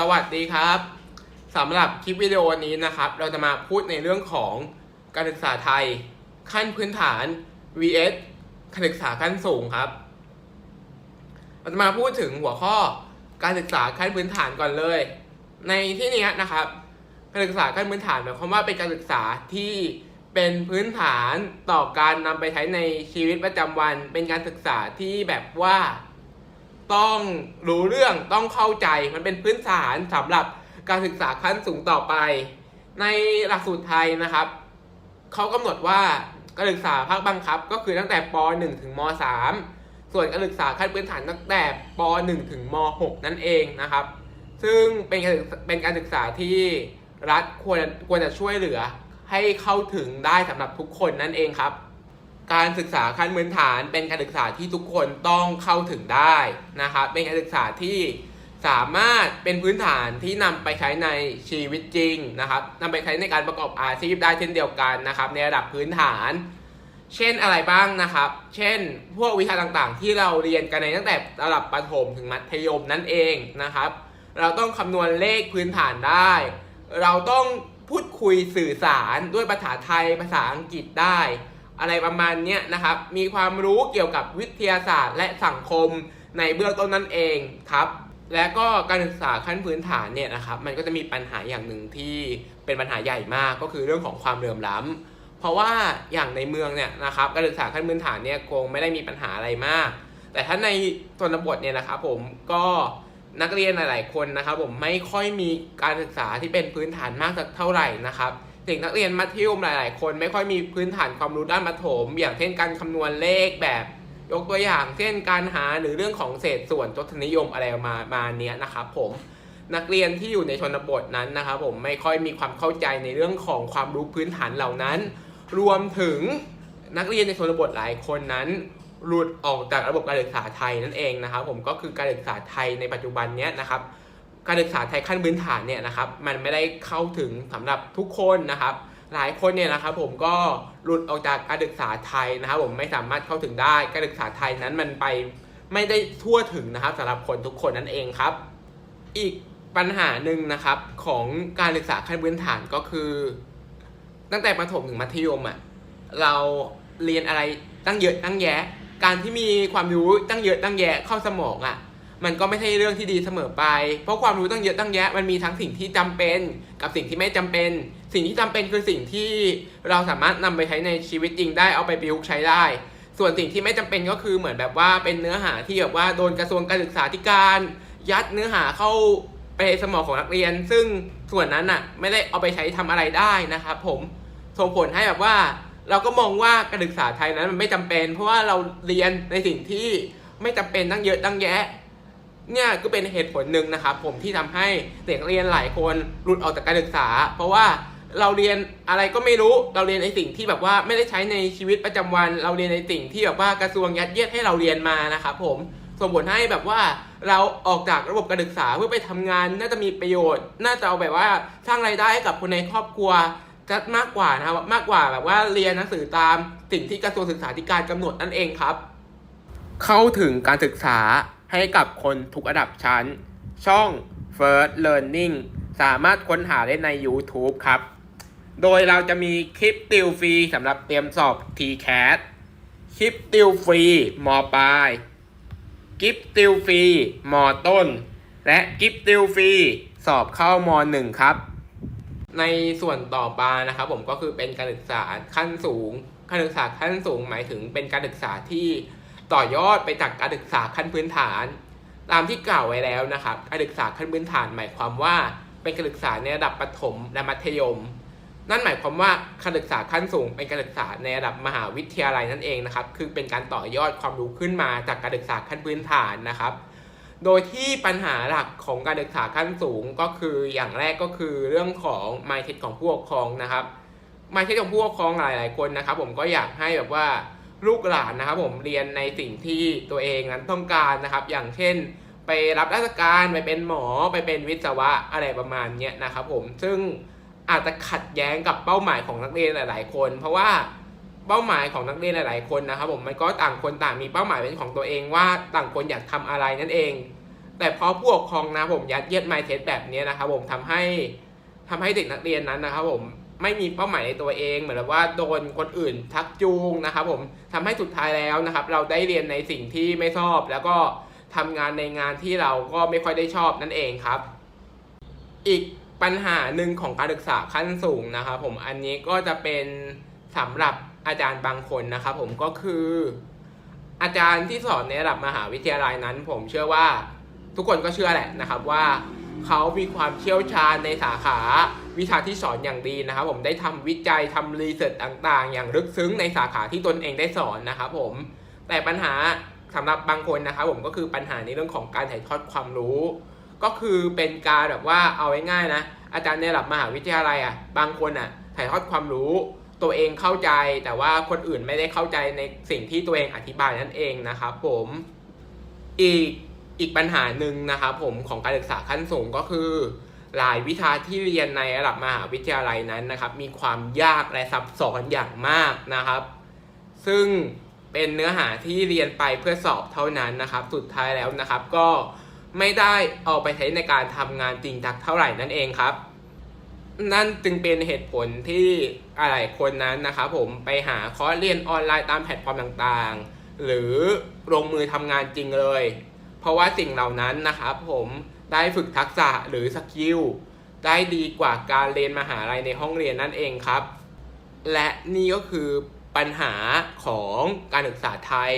สวัสดีครับสำหรับคลิปวิดีโอนี้นะครับ เราจะมาพูดในเรื่องของการศึกษาไทย ขั้นพื้นฐาน vs การศึกษาขั้นสูงครับ เราจะมาพูดถึงหัวข้อการศึกษาขั้นพื้นฐานก่อนเลย ในที่นี้นะครับ การศึกษาขั้นพื้นฐานหมายความว่าเป็นการศึกษาที่เป็นพื้นฐานต่อการนำไปใช้ในชีวิตประจำวัน เป็นการศึกษาที่แบบว่า ต้องรู้เรื่องต้องเข้าใจมันเป็นพื้นฐานสำหรับการศึกษาขั้นสูงต่อไป ในหลักสูตรไทยนะครับเขากำหนดว่าการศึกษาภาคบังคับ ก็คือตั้งแต่ป .1 ถึงม .3 ส่วนการศึกษาขั้นพื้นฐานตั้งแต่ป .1 ถึงม .6 นั่นเองนะครับ ซึ่งเป็นการเป็นการศึกษาที่รัฐควรควรจะช่วยเหลือให้เข้าถึงได้สำหรับทุกคนนั่นเองครับ การศึกษาขั้นพื้นฐานเป็นการศึกษาที่ทุกคนต้องเข้าถึงได้นะครับเป็นการศึกษาที่สามารถเป็นพื้นฐานที่นำไปใช้ในชีวิตจริงนะครับนำไปใช้ในการประกอบอาชีพได้เช่นเดียวกันนะครับ ในระดับพื้นฐาน เช่นอะไรบ้างนะครับ เช่น พวกวิชาต่างๆ ที่เราเรียนกันในตั้งแต่ระดับประถมถึงมัธยมนั่นเองนะครับ เราต้องคำนวณเลขพื้นฐานได้ เราต้องพูดคุยสื่อสารด้วยภาษาไทยภาษาอังกฤษได้ อะไรประมาณนี้นะครับ มีความรู้เกี่ยวกับวิทยาศาสตร์และสังคมในเบื้องต้นนั่นเองครับ และก็การศึกษาขั้นพื้นฐานเนี่ยนะครับ มันก็จะมีปัญหาอย่างหนึ่งที่เป็นปัญหาใหญ่มากก็คือเรื่องของความเหลื่อมล้ำเพราะว่าอย่างในเมืองเนี่ยนะครับการศึกษาขั้นพื้นฐานเนี่ยคงไม่ได้มีปัญหาอะไรมาก แต่ถ้าในชนบทเนี่ยนะครับผมก็นักเรียนหลาย ๆ คนนะครับ ผมไม่ค่อยมีการศึกษาที่เป็นพื้นฐานมากสักเท่าไหร่นะครับ เด็กนักเรียนมัธยมหลาย ๆ คนไม่ค่อยมีพื้นฐานความรู้ด้านประถมอย่างเช่นการคำนวณเลขแบบ ยกตัวอย่าง เช่นการหาหรือเรื่องของเศษส่วนทศนิยมอะไรมามาเนี้ยนะครับผมนักเรียนที่อยู่ในชนบทนั้นนะครับผมไม่ค่อยมีความเข้าใจในเรื่องของความรู้พื้นฐานเหล่านั้น รวมถึงนักเรียนในชนบทหลายคนนั้นหลุดออกจากระบบการศึกษาไทยนั่นเองนะครับผมก็คือการศึกษาไทยในปัจจุบันเนี้ยนะครับ การศึกษาไทยขั้นพื้นฐานเนี่ยนะครับมันไม่ได้เข้าถึงสำหรับทุกคนนะครับ หลายคนเนี่ยนะครับผมก็หลุดออกจากการศึกษาไทยนะครับ ผมไม่สามารถเข้าถึงได้การศึกษาไทยนั้นมันไปไม่ได้ทั่วถึงนะครับสำหรับคนทุกคนนั่นเองครับ อีกปัญหาหนึ่งนะครับของการศึกษาขั้นพื้นฐานก็คือ ตั้งแต่ประถมถึงมัธยมอะเราเรียนอะไรตั้งเยอะตั้งแยะ การที่มีความรู้ตั้งเยอะตั้งแยะเข้าสมองอะ มันก็ไม่ใช่เรื่องที่ดีเสมอไป เพราะความรู้ตั้งเยอะตั้งแยะ มันมีทั้งสิ่งที่จำเป็นกับสิ่งที่ไม่จำเป็น สิ่งที่จำเป็นคือสิ่งที่เราสามารถนำไปใช้ในชีวิตจริงได้เอาไปประยุกต์ใช้ได้ ส่วนสิ่งที่ไม่จำเป็นก็คือเหมือนแบบว่าเป็นเนื้อหาที่แบบว่าโดนกระทรวงการศึกษาธิการ ยัดเนื้อหาเข้าไปในสมองของนักเรียน ซึ่งส่วนนั้นน่ะไม่ได้เอาไปใช้ทำอะไรได้นะครับผมส่งผลให้แบบว่าเราก็มองว่าการศึกษาไทยนั้นมันไม่จำเป็น เพราะว่าเราเรียนในสิ่งที่ไม่จำเป็นตั้งเยอะตั้งแยะ เนี่ยก็เป็นเหตุผลหนึ่งนะครับผมที่ทำให้เด็กเรียนหลายคนหลุดออกจากการศึกษา เพราะว่าเราเรียนอะไรก็ไม่รู้เราเรียนในสิ่งที่แบบว่าไม่ได้ใช้ในชีวิตประจำวัน เราเรียนในสิ่งที่แบบว่ากระทรวงยัดเยียดให้เราเรียนมานะครับผมส่งผลให้แบบว่าเราออกจากระบบการศึกษาเพื่อไปทำงาน น่าจะมีประโยชน์ น่าจะเอาแบบว่าสร้างรายได้ให้กับคนในครอบครัวจะมากกว่านะครับมากกว่าแบบว่าเรียนหนังสือตามสิ่งที่กระทรวงศึกษาธิการกำหนดนั่นเองครับ เข้าถึงการศึกษา ให้กับคนทุกระดับชั้น ช่อง First Learning สามารถค้นหาได้ใน YouTube ครับ โดยเราจะมีคลิปติวฟรีสำหรับเตรียมสอบ TCAT คลิปติวฟรีมปลายคลิปติวฟรีมต้น และคลิปติวฟรีสอบเข้าม1ครับ ในส่วนต่อมานะครับผมก็คือเป็นการศึกษาขั้นสูงการศึกษาขั้นสูงหมายถึงเป็นการศึกษาที่ ต่อยอดไปจากการศึกษาขั้นพื้นฐาน ตามที่กล่าวไว้แล้วนะครับการศึกษาขั้นพื้นฐานหมายความว่า เป็นการศึกษาในระดับประถมและมัธยม นั่นหมายความว่าการศึกษาขั้นสูงเป็นการศึกษาในระดับมหาวิทยาลัยนั่นเองนะครับ คือเป็นการต่อยอดความรู้ขึ้นมาจากการศึกษาขั้นพื้นฐานนะครับ โดยที่ปัญหาหลักของการศึกษาขั้นสูงก็คืออย่างแรกก็คือเรื่องของ mindset ของผู้ปกครองนะครับ mindset ของผู้ปกครองหลาย ๆ คนนะครับ ผมก็อยากให้แบบว่า ลูกหลานนะครับผมเรียนในสิ่งที่ตัวเองนั้นต้องการนะครับ อย่างเช่น ไปรับราชการไปเป็นหมอไปเป็นวิศวะอะไรประมาณเนี้ยนะครับผมซึ่งอาจจะขัดแย้งกับเป้าหมายของนักเรียนหลาย ๆ คน เพราะว่าเป้าหมายของนักเรียนหลาย ๆ คนนะครับ ผมมันก็ต่างคนต่างมีเป้าหมายเป็นของตัวเองว่าต่างคนอยากทำอะไรนั่นเอง แต่พราะผู้ปกครองนะผมยัดเยียดไมเทสแบบนี้นะครับผมทำให้ทำให้เด็กนักเรียนนั้นนะครับผม ไม่มีเป้าหมายในตัวเอง เหมือนแบบว่าโดนคนอื่นทักจูงนะครับผมทำให้สุดท้ายแล้วนะครับ เราได้เรียนในสิ่งที่ไม่ชอบ แล้วก็ทำงานในงานที่เราก็ไม่ค่อยได้ชอบนั่นเองครับ อีกปัญหาหนึ่งของการศึกษาขั้นสูงนะครับผมอันนี้ก็จะเป็นสำหรับอาจารย์บางคนนะครับผมก็คือ อาจารย์ที่สอนในระดับมหาวิทยาลัยนั้น ผมเชื่อว่าทุกคนก็เชื่อแหละนะครับว่า เขามีความเชี่ยวชาญในสาขาวิชาที่สอนอย่างดีนะครับผมได้ทำวิจัยทำรีเสิร์ชต่างๆ อย่างลึกซึ้งในสาขาที่ตนเองได้สอนนะครับผมแต่ปัญหาสำหรับบางคนนะครับผมก็คือปัญหาในเรื่องของการถ่ายทอดความรู้ ก็คือเป็นการแบบว่าเอาง่ายๆนะอาจารย์ในระดับมหาวิทยาลัยอะบางคนอะถ่ายทอดความรู้ ตัวเองเข้าใจแต่ว่าคนอื่นไม่ได้เข้าใจในสิ่งที่ตัวเองอธิบายนั่นเองนะครับผมอีก อีกปัญหาหนึ่งนะครับผมของการศึกษาขั้นสูงก็คือ หลายวิชาที่เรียนในระดับมหาวิทยาลัยนั้นนะครับ มีความยากและซับซ้อนอย่างมากนะครับ ซึ่งเป็นเนื้อหาที่เรียนไปเพื่อสอบเท่านั้นนะครับ สุดท้ายแล้วนะครับ ก็ไม่ได้เอาไปใช้ในการทำงานจริงจังเท่าไหร่นั่นเองครับ นั่นจึงเป็นเหตุผลที่หลายคนนั้นนะครับผมไปหาคอร์สเรียนออนไลน์ตามแพลตฟอร์มต่างๆ หรือลงมือทำงานจริงเลย ราะว่าสิ่งเหล่านั้นนะครับผมได้ฝึกทักษะหรือสกิลได้ดีกว่าการเรียนมหาลัยในห้องเรียนนั่นเองครับ และนี่ก็คือปัญหาของการศึกษาไทย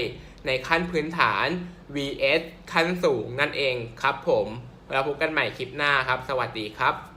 ในขั้นพื้นฐาน vs ขั้นสูงนั่นเองครับผมเราพบกันใหม่คลิปหน้าครับ สวัสดีครับ